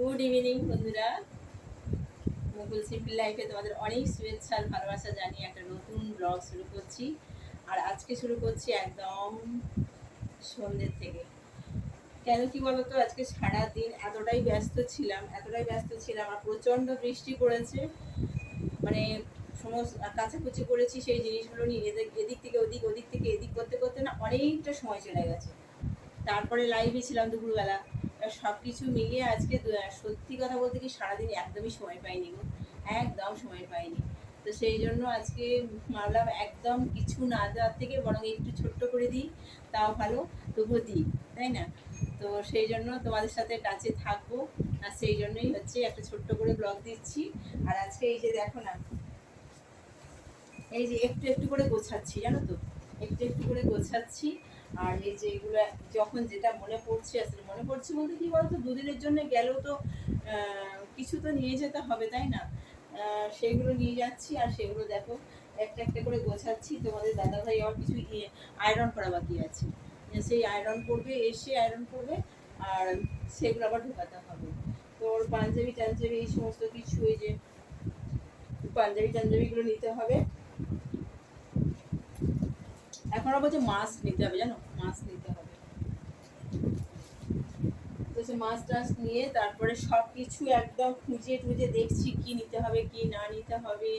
Good evening বন্ধুরা। মুকুল simple লাইফে তোমাদের অনেক শুভেচ্ছা আর ভালোবাসা জানিয়ে একটা নতুন ব্লগ শুরু করছি। আর আজকে শুরু করছি একদম সন্ধ্যের থেকে। কেন কি বলতো, আজকে সারা দিন এতটাই ব্যস্ত ছিলাম, এতটাই ব্যস্ত ছিলাম আর প্রচণ্ড বৃষ্টি পড়েছে। মানে সমস্ত কাছাকুচি করেছি সেই জিনিসগুলো নিয়ে এদিক এদিক থেকে ওদিক ওদিক থেকে এদিক করতে করতে না অনেকটা সময় চলে গেছে। তারপরে লাইভে ছিলাম দুপুরবেলা। সব কিছু মিলিয়ে আজকে সত্যি কথা বলতে কি সারাদিন একদমই সময় পাইনি গো। একদম সময় পাইনি। তো সেই জন্য আজকে ভাবলাম একদম কিছু না দেওয়ার থেকে বরং একটু ছোট্ট করে দিই, তাও ভালো। তবুও দিই, তাই না? তো সেই জন্য তোমাদের সাথে টাচে থাকব। আর সেই জন্যই হচ্ছে একটা ছোট্ট করে ব্লগ দিচ্ছি। আর আজকে এই যে দেখো না, এই যে একটু একটু করে গোছাচ্ছি, জানো তো? একটু একটু করে গোছাচ্ছি। আর এই যে এগুলো যখন যেটা মনে পড়ছে, আসলে মনে পড়ছে বলতে কি বলতো, দুদিনের জন্য গেলেও তো কিছু তো নিয়ে যেতে হবে, তাই না? সেগুলো নিয়ে যাচ্ছি আর সেগুলো দেখো, একটা একটা করে গোছাচ্ছি। তোমাদের দাদাভাই আবার কিছু আয়রন করা বাকি আছে। সেই আয়রন করবে, এসে আয়রন করবে আর সেগুলো আবার ঢোকাতে হবে। তো ওর পাঞ্জাবি টাঞ্জাবি এই সমস্ত কিছু, এই যে পাঞ্জাবি টাঞ্জাবিগুলো নিতে হবে। এখন আবার যে মাস্ক নিতে হবে, জানো? মাস্ক নিতে হবে। তো সে মাস্ক টাস্ক নিয়ে তারপরে সব কিছু একদম খুঁজে টুজে দেখছি কি নিতে হবে, কি না নিতে হবে।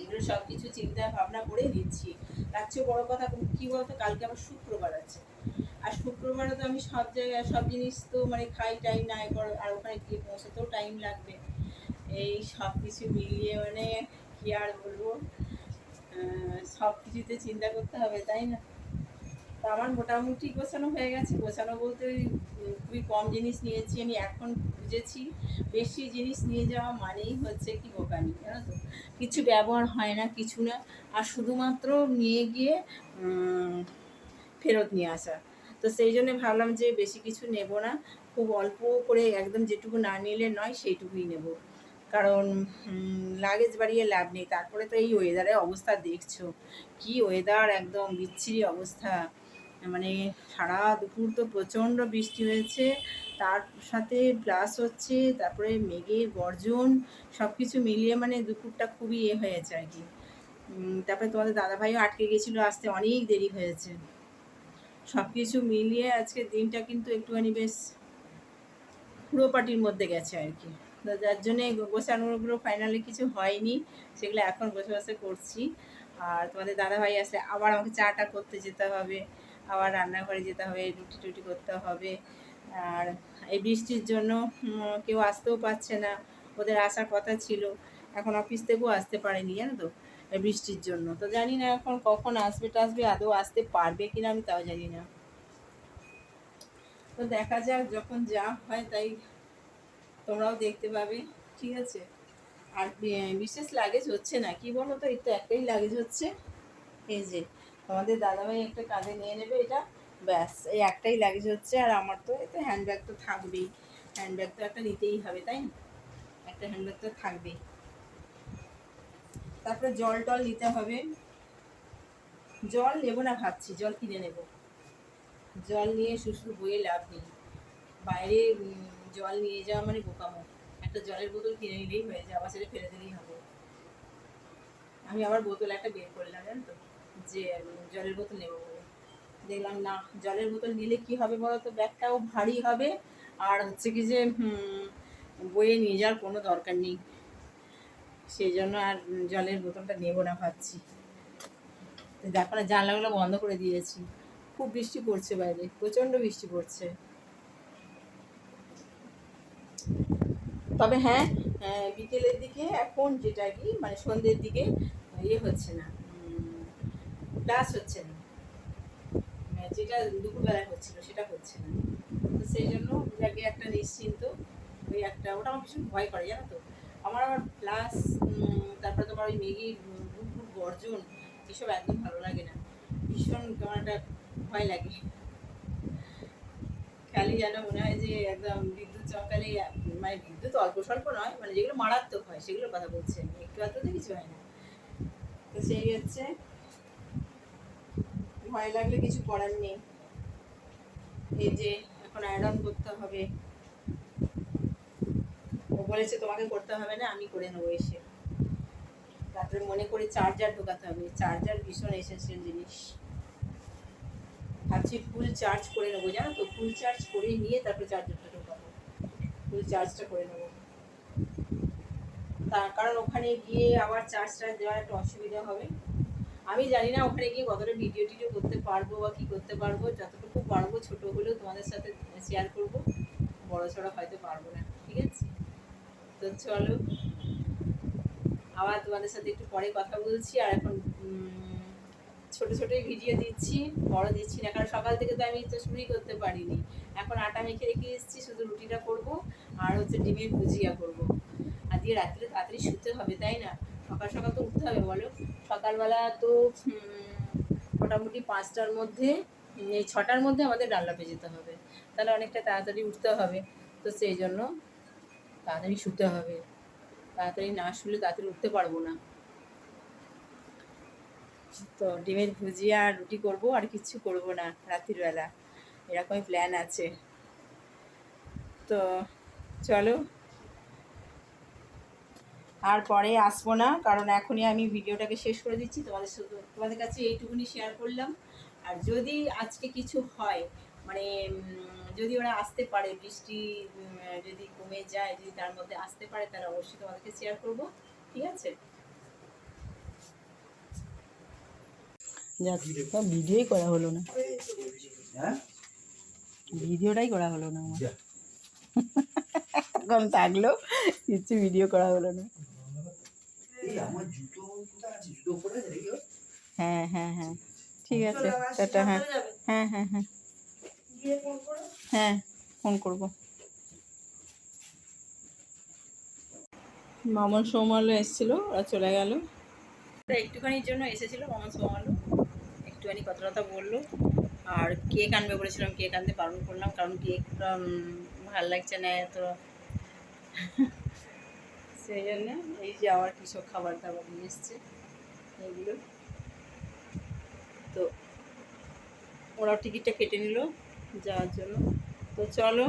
এগুলো সব কিছু চিন্তা ভাবনা করে নিচ্ছি। তার চেয়ে বড় কথা কি বলতো? কালকে আবার শুক্রবার আছে। আর শুক্রবারে তো আমি সব জায়গায়, সব জিনিস তো মানে খাই টাইম নাই আর ওখানে গিয়ে পৌঁছাতেও টাইম লাগবে। এই সব কিছু মিলিয়ে মানে কি আর বলব? সব কিছুতে চিন্তা করতে হবে, তাই না? তো আমার মোটামুটি গোছানো হয়ে গেছে। গোছানো বলতে খুবই কম জিনিস নিয়েছি আমি, এখন বুঝেছি। বেশি জিনিস নিয়ে যাওয়া মানেই হচ্ছে কি বোকানি জানো তো? কিছু ব্যবহার হয় না, কিছু না। আর শুধুমাত্র নিয়ে গিয়ে ফেরত নিয়ে আসা। তো সেই জন্য ভাবলাম যে বেশি কিছু নেব না। খুব অল্প করে একদম যেটুকু না নিলে নয়, সেইটুকুই নেব। কারণ লাগেজ বাড়িয়ে লাভ নেই। তারপরে তো এই ওয়েদারের অবস্থা দেখছ। কি ওয়েদার একদম বিচ্ছিরি অবস্থা। মানে সারা দুপুর তো প্রচণ্ড বৃষ্টি হয়েছে। তার সাথে প্লাস হচ্ছে, তারপরে মেঘের গর্জন সব কিছু মিলিয়ে মানে দুপুরটা খুবই এ হয়েছে আর কি। তারপরে তোমাদের দাদাভাইও আটকে গেছিল, আসতে অনেক দেরি হয়েছে। সব কিছু মিলিয়ে আজকের দিনটা কিন্তু একটুখানি বেশ পুরো পার্টির মধ্যে গেছে আর কি। তো যার জন্যে গোছানোগুলো ফাইনালি কিছু হয়নি, সেগুলো এখন বসে বসে করছি। আর তোমাদের দাদাভাই আসলে আবার আমাকে চাটা করতে যেতে হবে, আবার রান্নাঘরে যেতে হবে, রুটি টুটি করতে হবে। আর এই বৃষ্টির জন্য কেউ আসতেও পারছে না, ওদের আসার কথা ছিল। এখন অফিস থেকেও আসতে পারেনি, জানো তো বৃষ্টির জন্য। তো জানি না এখন কখন আসবে টাসবে, আদৌ আসতে পারবে কিনা আমি তাও জানি না। তো দেখা যাক যখন যা হয় তাই তোমরাও দেখতে পাবে, ঠিক আছে? আর বিশেষ লাগেজ হচ্ছে না, কি বলো তো? তো একটাই লাগেজ হচ্ছে। এই যে তোমাদের দাদাভাই একটা কাঁধে নিয়ে নেবে এটা, ব্যাস, এই একটাই লাগেজ হচ্ছে। আর আমার তো এতে হ্যান্ডব্যাগ তো থাকবেই। হ্যান্ডব্যাগ তো একটা নিতেই হবে, তাই না? একটা হ্যান্ডব্যাগ তো থাকবেই। তারপরে জল টল নিতে হবে। জল নেব না, ভাবছি। জল কিনে নেব। জল নিয়ে শুশুর বইয়ে লাভ নেই। বাইরে জল নিয়ে যাওয়া মানে বোকামো। একটা জলের বোতল কিনে নিলেই হয়ে যায়, আবার ফেলে দিলেই হবে। আমি আবার বোতল একটা বের করলাম জানো তো? যে জলের বোতল নেব দেখলাম না, জলের বোতল নিলে কি হবে বলো তো ব্যাগটাও ভারী হবে, আর হচ্ছে কি যে বয়ে নিয়ে যাওয়ার কোনো দরকার নেই। সেই জন্য আর জলের বোতলটা নেব না ভাবছি। দেখো না, জানলাগুলো বন্ধ করে দিয়েছি। খুব বৃষ্টি পড়ছে বাইরে, প্রচণ্ড বৃষ্টি পড়ছে। তবে হ্যাঁ বিকেলের দিকে এখন যেটা কি মানে সন্ধ্যের দিকে ইয়ে হচ্ছে না ক্লাস হচ্ছে না। মানে যেটা দুপুরবেলায় হচ্ছিল, সেটা হচ্ছে না। তো সেই জন্য ওটাকে একটা নিশ্চিন্ত, ওই একটা, ওটা আমার ভীষণ ভয় করে, জানো তো। আমার আবার প্লাস তারপরে তোমার ওই মেঘি বুকুর গর্জন, এসব একদম ভালো লাগে না। ভীষণ কেমন একটা ভয় লাগে। খালি যেন মনে হয় যে একদম বিদ্যুৎ চমকালে মানে বিদ্যুৎ অল্প স্বল্প নয় মানে যেগুলো মারাত্মক হয়, সেগুলোর কথা বলছি আমি একটু আধটু তো কিছু হয় না। তো সেই হচ্ছে, ভয় লাগলে কিছু করার নেই। এই যে এখন আয়রন করতে হবে। ও বলেছে, তোমাকে করতে হবে না, আমি করে নেব এসে। তারপরে মনে করে চার্জার ঢোকাতে হবে। চার্জার ভীষণ এসেন্সিয়াল জিনিস। ভাবছি ফুল চার্জ করে নেব, জানো তো? ফুল চার্জ করে নিয়ে তারপরে চার্জারটা ঢোকাবো। ফুল চার্জটা করে নেব। তার কারণ ওখানে গিয়ে আবার চার্জ টার্জ দেওয়ার একটা অসুবিধা হবে। আমি জানি না ওখানে গিয়ে কতটা ভিডিও টিডিও করতে পারব বা কী করতে পারব। যতটুকু পারব ছোটো হলেও তোমাদের সাথে শেয়ার করব। বড় সড়ো হয়তো পারব না, ঠিক আছে? তো চলো, আবার তোমাদের সাথে একটু পরে কথা বলছি। আর এখন ছোট ছোটোই ভিডিও দিচ্ছি, বড় দিচ্ছি না, কারণ সকাল থেকে তো আমি তো শুরুই করতে পারিনি। এখন আটা মেখে রেখে এসেছি, শুধু রুটিটা করব আর হচ্ছে ডিমের ভুজিয়া করব। আর দিয়ে রাত্রে তাড়াতাড়ি শুতে হবে, তাই না? সকাল সকাল তো উঠতে হবে, বলো? সকালবেলা তো মোটামুটি পাঁচটার মধ্যে, এই ছটার মধ্যে আমাদের ডাল্লা যেতে হবে। তাহলে অনেকটা তাড়াতাড়ি উঠতে হবে। তো সেই জন্য তাড়াতাড়ি শুতে হবে। তাড়াতাড়ি না শুলে তাড়াতাড়ি উঠতে পারব না। তো ডিমের ভুজিয়া আর রুটি করব আর কিচ্ছু করব না রাত্রির বেলা এরকমই প্ল্যান আছে। তো চলো। আর পরে আসব না, কারণ এখনই আমি ভিডিওটাকে শেষ করে দিচ্ছি। তোমাদের তোমাদের কাছে এইটুকুনি শেয়ার করলাম। আর যদি আজকে কিছু হয় মানে যদি ওরা আসতে পারে, বৃষ্টি যদি কমে যায়, যদি তার মধ্যে আসতে পারে, তাহলে অবশ্যই তোমাদেরকে শেয়ার করব। ঠিক আছে? যাক ভিডিওই করা হলো না। হ্যাঁ? ভিডিওটাই করা হলো না আমার। যা। থাকল কিছু ভিডিও করা হলো না। এই আমার জুতো কোথায় আছে? জুতো পরে রেখে দাও। হ্যাঁ হ্যাঁ হ্যাঁ। ঠিক আছে টাটা হ্যাঁ। হ্যাঁ হ্যাঁ হ্যাঁ। হ্যাঁ ফোন করব। মামন সৌমাল্য এসেছিল ওরা চলে গেল। একটুখানির জন্য এসেছিল মামন সৌমাল্য। কথা বলল, আর কেক আনবে বলেছিলাম কেক আনতে বারণ করলাম, কারণ কেক ভালো লাগছে না এত। সেই জন্য এই যে আবার কিছু খাবার দাবার নিয়ে এসছে এইগুলো তো ওরাও টিকিটটা কেটে নিল যাওয়ার জন্য। তো চলো,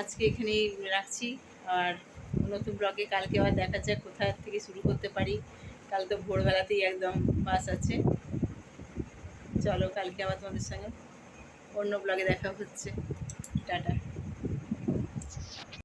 আজকে এখানেই রাখছি, আর নতুন ব্লগে কালকে আবার দেখা যাক কোথা থেকে শুরু করতে পারি। কাল তো ভোরবেলাতেই একদম বাস আছে। চলো কালকে আবার তোমাদের সঙ্গে অন্য ব্লগে দেখা হচ্ছে। টাটা।